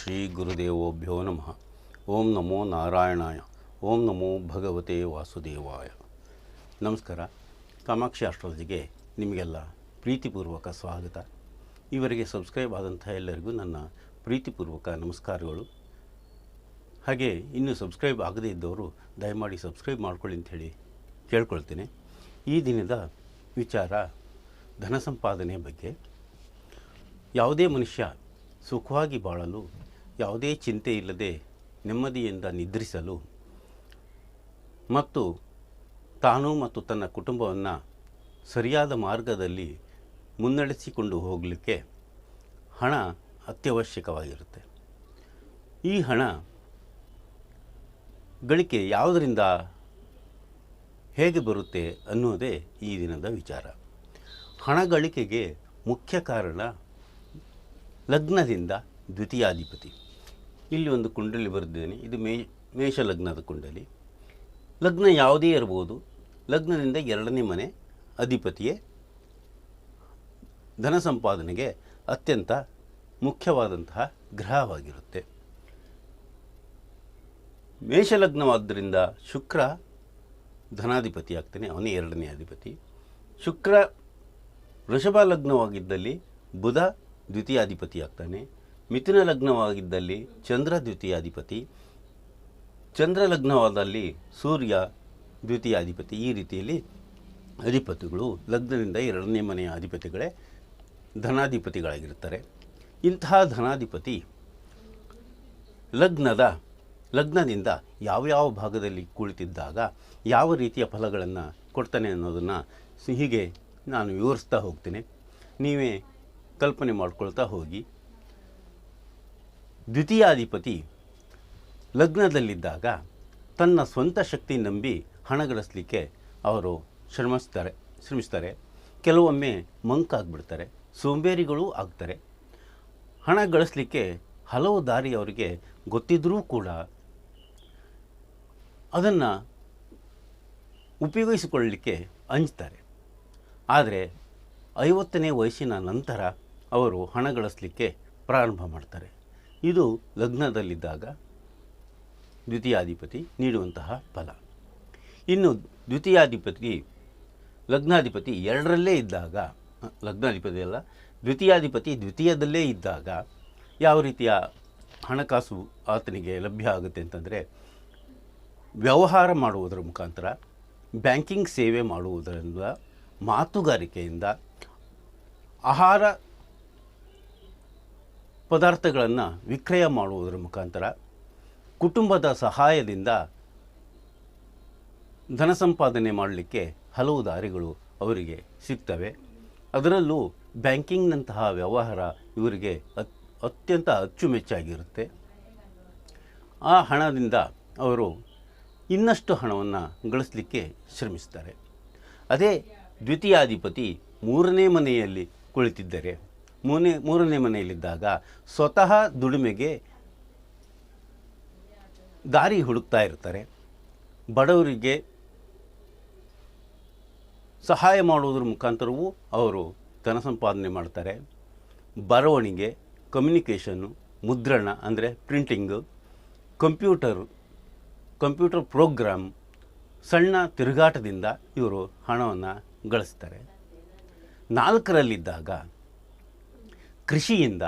ಶ್ರೀ ಗುರುದೇವೋಭ್ಯೋ ನಮಃ ಓಂ ನಮೋ ನಾರಾಯಣಾಯ ಓಂ ನಮೋ ಭಗವತೆ ವಾಸುದೇವಾಯ ನಮಸ್ಕಾರ ಕಾಮಾಕ್ಷಿ ಆಸ್ಟ್ರಾಲಜಿಗೆ ನಿಮಗೆಲ್ಲ ಪ್ರೀತಿಪೂರ್ವಕ ಸ್ವಾಗತ. ಇವರಿಗೆ ಸಬ್ಸ್ಕ್ರೈಬ್ ಆದಂಥ ಎಲ್ಲರಿಗೂ ನನ್ನ ಪ್ರೀತಿಪೂರ್ವಕ ನಮಸ್ಕಾರಗಳು. ಹಾಗೆ ಇನ್ನೂ ಸಬ್ಸ್ಕ್ರೈಬ್ ಆಗದೇ ಇದ್ದವರು ದಯಮಾಡಿ ಸಬ್ಸ್ಕ್ರೈಬ್ ಮಾಡ್ಕೊಳ್ಳಿ ಅಂಥೇಳಿ ಕೇಳ್ಕೊಳ್ತೇನೆ. ಈ ದಿನದ ವಿಚಾರ ಧನ ಸಂಪಾದನೆ ಬಗ್ಗೆ. ಯಾವುದೇ ಮನುಷ್ಯ ಸುಖವಾಗಿ ಬಾಳಲು ಯಾವುದೇ ಚಿಂತೆ ಇಲ್ಲದೆ ನೆಮ್ಮದಿಯಿಂದ ನಿದ್ರಿಸಲು ಮತ್ತು ತಾನು ಮತ್ತು ತನ್ನ ಕುಟುಂಬವನ್ನು ಸರಿಯಾದ ಮಾರ್ಗದಲ್ಲಿ ಮುನ್ನಡೆಸಿಕೊಂಡು ಹೋಗಲಿಕ್ಕೆ ಹಣ ಅತ್ಯವಶ್ಯಕವಾಗಿರುತ್ತೆ. ಈ ಹಣ ಗಳಿಕೆ ಯಾವುದರಿಂದ ಹೇಗೆ ಬರುತ್ತೆ ಅನ್ನೋದೇ ಈ ದಿನದ ವಿಚಾರ. ಹಣ ಗಳಿಕೆಗೆ ಮುಖ್ಯ ಕಾರಣ ಲಗ್ನದಿಂದ ದ್ವಿತೀಯಾಧಿಪತಿ. ಇಲ್ಲಿ ಒಂದು ಕುಂಡಲಿ ಬರೆದಿದ್ದೇನೆ. ಇದು ಮೇ, ಮೇಷ ಲಗ್ನದ ಕುಂಡಲಿ. ಲಗ್ನ ಯಾವುದೇ ಇರಬಹುದು. ಲಗ್ನದಿಂದ ಎರಡನೇ ಮನೆ ಅಧಿಪತಿಯೇ ಧನ ಸಂಪಾದನೆಗೆ ಅತ್ಯಂತ ಮುಖ್ಯವಾದಂತಹ ಗ್ರಹವಾಗಿರುತ್ತೆ. ಮೇಷಲಗ್ನವಾದ್ದರಿಂದ ಶುಕ್ರ ಧನಾಧಿಪತಿ ಆಗ್ತಾನೆ ಅವನೇ ಎರಡನೇ ಅಧಿಪತಿ. ಶುಕ್ರ ವೃಷಭ ಲಗ್ನವಾಗಿದ್ದಲ್ಲಿ ಬುಧ ದ್ವಿತೀಯಾಧಿಪತಿ ಆಗ್ತಾನೆ ಮಿಥುನ ಲಗ್ನವಾಗಿದ್ದಲ್ಲಿ ಚಂದ್ರ ದ್ವಿತೀಯಾಧಿಪತಿ. ಚಂದ್ರ ಲಗ್ನವಾದಲ್ಲಿ ಸೂರ್ಯ ದ್ವಿತೀಯಾಧಿಪತಿ. ಈ ರೀತಿಯಲ್ಲಿ ಅಧಿಪತಿಗಳು, ಲಗ್ನದಿಂದ ಎರಡನೇ ಮನೆಯ ಅಧಿಪತಿಗಳೇ ಧನಾಧಿಪತಿಗಳಾಗಿರ್ತಾರೆ ಇಂತಹ ಧನಾಧಿಪತಿ ಲಗ್ನದ, ಲಗ್ನದಿಂದ ಯಾವ್ಯಾವ ಭಾಗದಲ್ಲಿ ಕುಳಿತಿದ್ದಾಗ ಯಾವ ರೀತಿಯ ಫಲಗಳನ್ನು ಕೊಡ್ತಾನೆ ಅನ್ನೋದನ್ನು ಹೀಗೆ ನಾನು ವಿವರಿಸ್ತಾ ಹೋಗ್ತೇನೆ. ನೀವೇ ಕಲ್ಪನೆ ಮಾಡ್ಕೊಳ್ತಾ ಹೋಗಿ. ದ್ವಿತೀಯಾಧಿಪತಿ ಲಗ್ನದಲ್ಲಿದ್ದಾಗ ತನ್ನ ಸ್ವಂತ ಶಕ್ತಿ ನಂಬಿ ಹಣ ಗಳಿಸಲಿಕ್ಕೆ ಅವರು ಶ್ರಮಿಸ್ತಾರೆ ಶ್ರಮಿಸ್ತಾರೆ. ಕೆಲವೊಮ್ಮೆ ಮಂಕಾಗ್ಬಿಡ್ತಾರೆ ಸೋಂಬೇರಿಗಳೂ ಆಗ್ತಾರೆ. ಹಣ ಗಳಿಸ್ಲಿಕ್ಕೆ ಹಲವು ದಾರಿ ಅವರಿಗೆ ಗೊತ್ತಿದ್ದರೂ ಕೂಡ ಅದನ್ನು ಉಪಯೋಗಿಸಿಕೊಳ್ಳಲಿಕ್ಕೆ ಅಂಜ್ತಾರೆ ಆದರೆ ಐವತ್ತನೇ ವಯಸ್ಸಿನ ನಂತರ ಅವರು ಹಣ ಗಳಿಸಲಿಕ್ಕೆ ಪ್ರಾರಂಭ ಮಾಡ್ತಾರೆ. ಇದು ಲಗ್ನದಲ್ಲಿದ್ದಾಗ ದ್ವಿತೀಯಾಧಿಪತಿ ನೀಡುವಂತಹ ಫಲ. ಇನ್ನು ದ್ವಿತೀಯಾಧಿಪತಿ ಲಗ್ನಾಧಿಪತಿ ಎರಡರಲ್ಲೇ ಇದ್ದಾಗ ಲಗ್ನಾಧಿಪತಿ ಅಲ್ಲ, ದ್ವಿತೀಯಾಧಿಪತಿ ದ್ವಿತೀಯದಲ್ಲೇ ಇದ್ದಾಗ ಯಾವ ರೀತಿಯ ಹಣಕಾಸು ಆತನಿಗೆ ಲಭ್ಯ ಆಗುತ್ತೆ ಅಂತಂದರೆ ವ್ಯವಹಾರ ಮಾಡುವುದರ ಮುಖಾಂತರ, ಬ್ಯಾಂಕಿಂಗ್ ಸೇವೆ ಮಾಡುವುದರಿಂದ ಮಾತುಗಾರಿಕೆಯಿಂದ ಆಹಾರ ಪದಾರ್ಥಗಳನ್ನು ವಿಕ್ರಯ ಮಾಡುವುದರ ಮುಖಾಂತರ ಕುಟುಂಬದ ಸಹಾಯದಿಂದ ಧನ ಸಂಪಾದನೆ ಮಾಡಲಿಕ್ಕೆ ಹಲವು ದಾರಿಗಳು ಅವರಿಗೆ ಸಿಗ್ತವೆ. ಅದರಲ್ಲೂ ಬ್ಯಾಂಕಿಂಗ್ನಂತಹ ವ್ಯವಹಾರ ಇವರಿಗೆ ಅತ್, ಅತ್ಯಂತ ಅಚ್ಚುಮೆಚ್ಚಾಗಿರುತ್ತೆ. ಆ ಹಣದಿಂದ ಅವರು ಇನ್ನಷ್ಟು ಹಣವನ್ನು ಗಳಿಸಲಿಕ್ಕೆ ಶ್ರಮಿಸ್ತಾರೆ. ಅದೇ ದ್ವಿತೀಯಾಧಿಪತಿ ಮೂರನೇ ಮನೆಯಲ್ಲಿ ಕುಳಿತಿದ್ದರೆ ಮೂರನೇ ಮೂರನೇ ಮನೆಯಲ್ಲಿದ್ದಾಗ ಸ್ವತಃ ದುಡಿಮೆಗೆ ದಾರಿ ಹುಡುಕ್ತಾ ಇರ್ತಾರೆ. ಬಡವರಿಗೆ ಸಹಾಯ ಮಾಡುವುದರ ಮುಖಾಂತರವೂ ಅವರು ಧನ ಸಂಪಾದನೆ ಮಾಡ್ತಾರೆ. ಬರವಣಿಗೆ ಕಮ್ಯುನಿಕೇಷನ್ನು ಮುದ್ರಣ ಅಂದರೆ ಪ್ರಿಂಟಿಂಗು ಕಂಪ್ಯೂಟರ್ ಕಂಪ್ಯೂಟರ್ ಪ್ರೋಗ್ರಾಮ್ ಸಣ್ಣ ತಿರುಗಾಟದಿಂದ ಇವರು ಹಣವನ್ನು ಗಳಿಸ್ತಾರೆ. ನಾಲ್ಕರಲ್ಲಿದ್ದಾಗ ಕೃಷಿಯಿಂದ,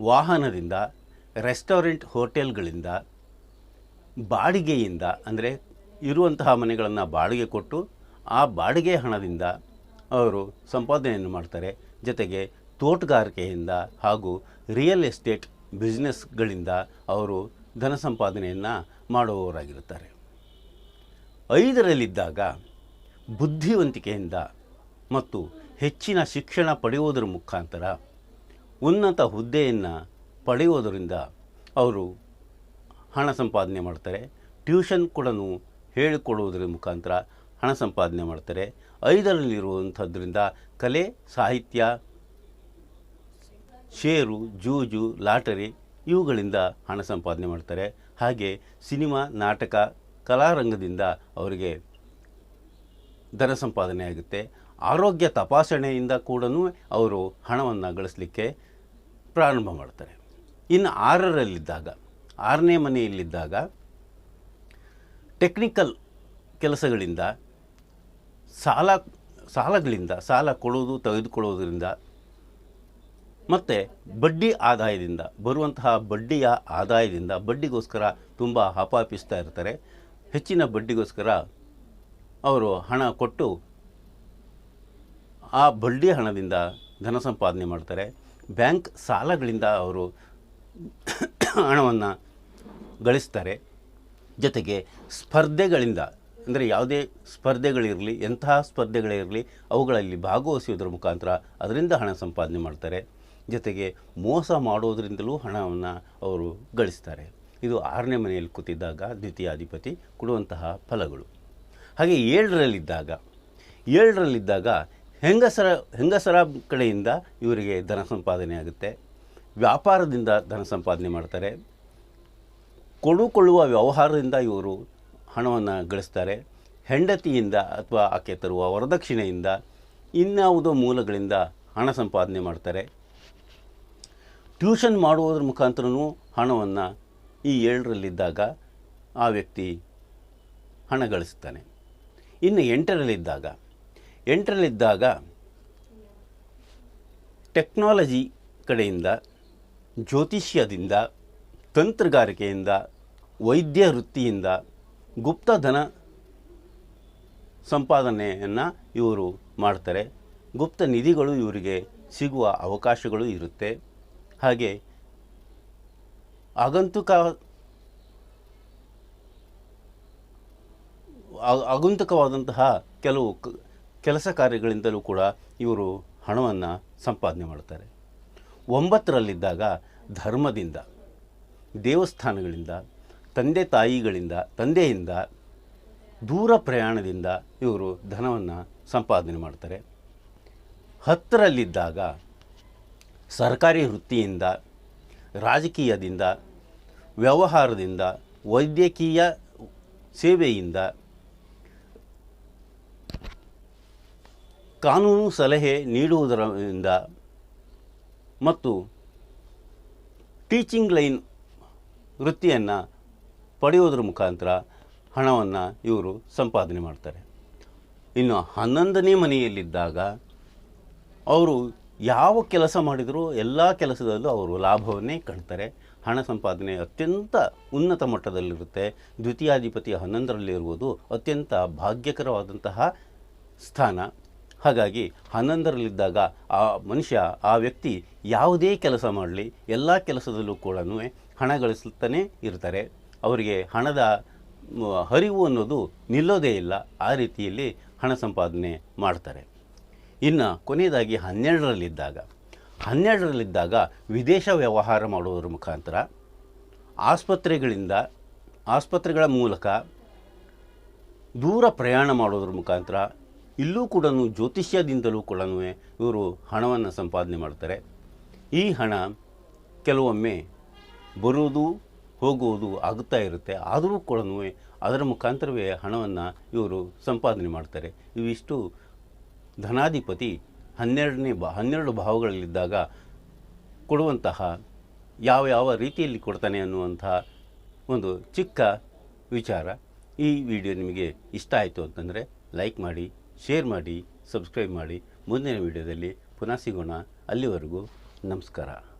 ವಾಹನದಿಂದ, ರೆಸ್ಟೋರೆಂಟ್ ಹೋಟೆಲ್ಗಳಿಂದ, ಬಾಡಿಗೆಯಿಂದ, ಅಂದರೆ ಇರುವಂತಹ ಮನೆಗಳನ್ನು ಬಾಡಿಗೆ ಕೊಟ್ಟು ಆ ಬಾಡಿಗೆ ಹಣದಿಂದ ಅವರು ಸಂಪಾದನೆಯನ್ನು ಮಾಡ್ತಾರೆ. ಜೊತೆಗೆ ತೋಟಗಾರಿಕೆಯಿಂದ ಹಾಗೂ ರಿಯಲ್ ಎಸ್ಟೇಟ್ ಬಿಸ್ನೆಸ್ಗಳಿಂದ ಅವರು ಧನ ಸಂಪಾದನೆಯನ್ನು ಮಾಡುವವರಾಗಿರುತ್ತಾರೆ. ಐದರಲ್ಲಿದ್ದಾಗ ಬುದ್ಧಿವಂತಿಕೆಯಿಂದ ಮತ್ತು ಹೆಚ್ಚಿನ ಶಿಕ್ಷಣ ಪಡೆಯುವುದರ ಮುಖಾಂತರ ಉನ್ನತ ಹುದ್ದೆಯನ್ನು ಪಡೆಯುವುದರಿಂದ ಅವರು ಹಣ ಸಂಪಾದನೆ ಮಾಡ್ತಾರೆ. ಟ್ಯೂಷನ್ ಕೂಡ ಹೇಳಿಕೊಡುವುದರ ಮುಖಾಂತರ ಹಣ ಸಂಪಾದನೆ ಮಾಡ್ತಾರೆ. ಐದರಲ್ಲಿರುವಂಥದ್ರಿಂದ ಕಲೆ, ಸಾಹಿತ್ಯ ಷೇರು ಜೂಜು, ಲಾಟರಿ ಇವುಗಳಿಂದ ಹಣ ಸಂಪಾದನೆ ಮಾಡ್ತಾರೆ. ಹಾಗೆ ಸಿನಿಮಾ, ನಾಟಕ, ಕಲಾರಂಗದಿಂದ ಅವರಿಗೆ ಧನ ಸಂಪಾದನೆ ಆಗುತ್ತೆ. ಆರೋಗ್ಯ ತಪಾಸಣೆಯಿಂದ ಕೂಡ ಅವರು ಹಣವನ್ನು ಗಳಿಸಲಿಕ್ಕೆ ಪ್ರಾರಂಭ ಮಾಡ್ತಾರೆ. ಇನ್ನು ಆರರಲ್ಲಿದ್ದಾಗ, ಆರನೇ ಮನೆಯಲ್ಲಿದ್ದಾಗ ಟೆಕ್ನಿಕಲ್ ಕೆಲಸಗಳಿಂದ ಸಾಲ, ಸಾಲಗಳಿಂದ ಸಾಲ ಕೊಡೋದು, ತೆಗೆದುಕೊಳ್ಳೋದ್ರಿಂದ ಮತ್ತು ಬಡ್ಡಿ ಆದಾಯದಿಂದ, ಬರುವಂತಹ ಬಡ್ಡಿಯ ಆದಾಯದಿಂದ ಬಡ್ಡಿಗೋಸ್ಕರ ತುಂಬ ಹಪಾಪಿಸ್ತಾ ಇರ್ತಾರೆ. ಹೆಚ್ಚಿನ ಬಡ್ಡಿಗೋಸ್ಕರ ಅವರು ಹಣ ಕೊಟ್ಟು ಆ ಬಡ್ಡಿ ಹಣದಿಂದ ಧನ ಸಂಪಾದನೆ ಮಾಡ್ತಾರೆ. ಬ್ಯಾಂಕ್ ಸಾಲಗಳಿಂದ ಅವರು ಹಣವನ್ನು ಗಳಿಸ್ತಾರೆ. ಜೊತೆಗೆ ಸ್ಪರ್ಧೆಗಳಿಂದ, ಅಂದರೆ ಯಾವುದೇ ಸ್ಪರ್ಧೆಗಳಿರಲಿ, ಎಂತಹ ಸ್ಪರ್ಧೆಗಳಿರಲಿ, ಅವುಗಳಲ್ಲಿ ಭಾಗವಹಿಸುವುದರ ಮುಖಾಂತರ ಅದರಿಂದ ಹಣ ಸಂಪಾದನೆ ಮಾಡ್ತಾರೆ. ಜೊತೆಗೆ ಮೋಸ ಮಾಡೋದರಿಂದಲೂ ಹಣವನ್ನು ಅವರು ಗಳಿಸ್ತಾರೆ. ಇದು ಆರನೇ ಮನೆಯಲ್ಲಿ ಕೂತಿದ್ದಾಗ ದ್ವಿತೀಯಾಧಿಪತಿ ಕೊಡುವಂತಹ ಫಲಗಳು. ಹಾಗೆ ಏಳರಲ್ಲಿದ್ದಾಗ ಏಳರಲ್ಲಿದ್ದಾಗ ಹೆಂಗಸರ ಹೆಂಗಸರ ಕಡೆಯಿಂದ ಇವರಿಗೆ ಧನ ಸಂಪಾದನೆ ಆಗುತ್ತೆ. ವ್ಯಾಪಾರದಿಂದ ಧನ ಸಂಪಾದನೆ ಮಾಡ್ತಾರೆ. ಕೊಡುಕೊಳ್ಳುವ ವ್ಯವಹಾರದಿಂದ ಇವರು ಹಣವನ್ನು ಗಳಿಸ್ತಾರೆ. ಹೆಂಡತಿಯಿಂದ ಅಥವಾ ಆಕೆ ತರುವ ವರದಕ್ಷಿಣೆಯಿಂದ ಇನ್ಯಾವುದೋ ಮೂಲಗಳಿಂದ ಹಣ ಸಂಪಾದನೆ ಮಾಡ್ತಾರೆ. ಟ್ಯೂಷನ್ ಮಾಡುವುದರ ಮುಖಾಂತರನೂ ಹಣವನ್ನು ಈ ಏಳರಲ್ಲಿದ್ದಾಗ ಆ ವ್ಯಕ್ತಿ ಹಣ ಗಳಿಸ್ತಾನೆ. ಇನ್ನು ಎಂಟರಲ್ಲಿದ್ದಾಗ ಎಂಟರಲ್ಲಿದ್ದಾಗ ಟೆಕ್ನಾಲಜಿ ಕಡೆಯಿಂದ, ಜ್ಯೋತಿಷ್ಯದಿಂದ, ತಂತ್ರಗಾರಿಕೆಯಿಂದ, ವೈದ್ಯ ವೃತ್ತಿಯಿಂದ ಗುಪ್ತಧನ ಸಂಪಾದನೆಯನ್ನು ಇವರು ಮಾಡ್ತಾರೆ. ಗುಪ್ತ ನಿಧಿಗಳು ಇವರಿಗೆ ಸಿಗುವ ಅವಕಾಶಗಳು ಇರುತ್ತೆ. ಹಾಗೆ ಆಗಂತುಕ ಆಗಂತುಕವಾದಂತಹ ಕೆಲವು ಕೆಲಸ ಕಾರ್ಯಗಳಿಂದಲೂ ಕೂಡ ಇವರು ಹಣವನ್ನು ಸಂಪಾದನೆ ಮಾಡ್ತಾರೆ ಒಂಬತ್ತರಲ್ಲಿದ್ದಾಗ ಧರ್ಮದಿಂದ, ದೇವಸ್ಥಾನಗಳಿಂದ, ತಂದೆ ತಾಯಿಗಳಿಂದ, ತಂದೆಯಿಂದ, ದೂರ ಪ್ರಯಾಣದಿಂದ ಇವರು ಧನವನ್ನು ಸಂಪಾದನೆ ಮಾಡ್ತಾರೆ ಹತ್ತರಲ್ಲಿದ್ದಾಗ ಸರ್ಕಾರಿ ವೃತ್ತಿಯಿಂದ, ರಾಜಕೀಯದಿಂದ, ವ್ಯವಹಾರದಿಂದ, ವೈದ್ಯಕೀಯ ಸೇವೆಯಿಂದ ಕಾನೂನು ಸಲಹೆ ನೀಡುವುದರಿಂದ ಮತ್ತು ಟೀಚಿಂಗ್ ಲೈನ್ ವೃತ್ತಿಯನ್ನು ಪಡೆಯುವುದರ ಮುಖಾಂತರ ಹಣವನ್ನು ಇವರು ಸಂಪಾದನೆ ಮಾಡ್ತಾರೆ. ಇನ್ನು ಹನ್ನೊಂದನೇ ಮನೆಯಲ್ಲಿದ್ದಾಗ ಅವರು ಯಾವ ಕೆಲಸ ಮಾಡಿದರೂ ಎಲ್ಲ ಕೆಲಸದಲ್ಲೂ ಅವರು ಲಾಭವನ್ನೇ ಕಾಣ್ತಾರೆ. ಹಣ ಸಂಪಾದನೆ ಅತ್ಯಂತ ಉನ್ನತ ಮಟ್ಟದಲ್ಲಿರುತ್ತೆ. ದ್ವಿತೀಯಾಧಿಪತಿ ಹನ್ನೊಂದರಲ್ಲಿರುವುದು ಅತ್ಯಂತ ಭಾಗ್ಯಕರವಾದಂತಹ ಸ್ಥಾನ. ಹಾಗಾಗಿ ಹನ್ನೊಂದರಲ್ಲಿದ್ದಾಗ ಆ ಮನುಷ್ಯ, ಆ ವ್ಯಕ್ತಿ ಯಾವುದೇ ಕೆಲಸ ಮಾಡಲಿ, ಎಲ್ಲ ಕೆಲಸದಲ್ಲೂ ಕೂಡ ಹಣ ಗಳಿಸ್ತಾನೇ ಇರ್ತಾರೆ. ಅವರಿಗೆ ಹಣದ ಹರಿವು ಅನ್ನೋದು ನಿಲ್ಲೋದೇ ಇಲ್ಲ. ಆ ರೀತಿಯಲ್ಲಿ ಹಣ ಸಂಪಾದನೆ ಮಾಡ್ತಾರೆ. ಇನ್ನು ಕೊನೆಯದಾಗಿ ಹನ್ನೆರಡರಲ್ಲಿದ್ದಾಗ ಹನ್ನೆರಡರಲ್ಲಿದ್ದಾಗ ವಿದೇಶ ವ್ಯವಹಾರ ಮಾಡುವುದರ ಮುಖಾಂತರ ಆಸ್ಪತ್ರೆಗಳಿಂದ, ಆಸ್ಪತ್ರೆಗಳ ಮೂಲಕ ದೂರ ಪ್ರಯಾಣ ಮಾಡೋದ್ರ ಮುಖಾಂತರ ಇಲ್ಲೂ ಕೂಡ ಜ್ಯೋತಿಷ್ಯದಿಂದಲೂ ಕೂಡ ಇವರು ಹಣವನ್ನು ಸಂಪಾದನೆ ಮಾಡ್ತಾರೆ. ಈ ಹಣ ಕೆಲವೊಮ್ಮೆ ಬರುವುದು, ಹೋಗುವುದು ಆಗುತ್ತಾ ಇರುತ್ತೆ. ಆದರೂ ಕೂಡ ಅದರ ಮುಖಾಂತರವೇ ಹಣವನ್ನು ಇವರು ಸಂಪಾದನೆ ಮಾಡ್ತಾರೆ. ಇವಿಷ್ಟು ಧನಾಧಿಪತಿ ಹನ್ನೆರಡನೇ ಬಾ ಹನ್ನೆರಡು ಭಾವಗಳಲ್ಲಿದ್ದಾಗ ಕೊಡುವಂತಹ ಯಾವ ಯಾವ ರೀತಿಯಲ್ಲಿ ಕೊಡ್ತಾನೆ ಅನ್ನುವಂತಹ ಒಂದು ಚಿಕ್ಕ ವಿಚಾರ ಈ ವಿಡಿಯೋ ನಿಮಗೆ ಇಷ್ಟ ಆಯಿತು ಅಂತಂದರೆ ಲೈಕ್ ಮಾಡಿ ಶೇರ್ ಮಾಡಿ ಸಬ್ಸ್ಕ್ರೈಬ್ ಮಾಡಿ. ಮುಂದಿನ ವಿಡಿಯೋದಲ್ಲಿ ಪುನಃ ಸಿಗೋಣ. ಅಲ್ಲಿವರೆಗೂ ನಮಸ್ಕಾರ.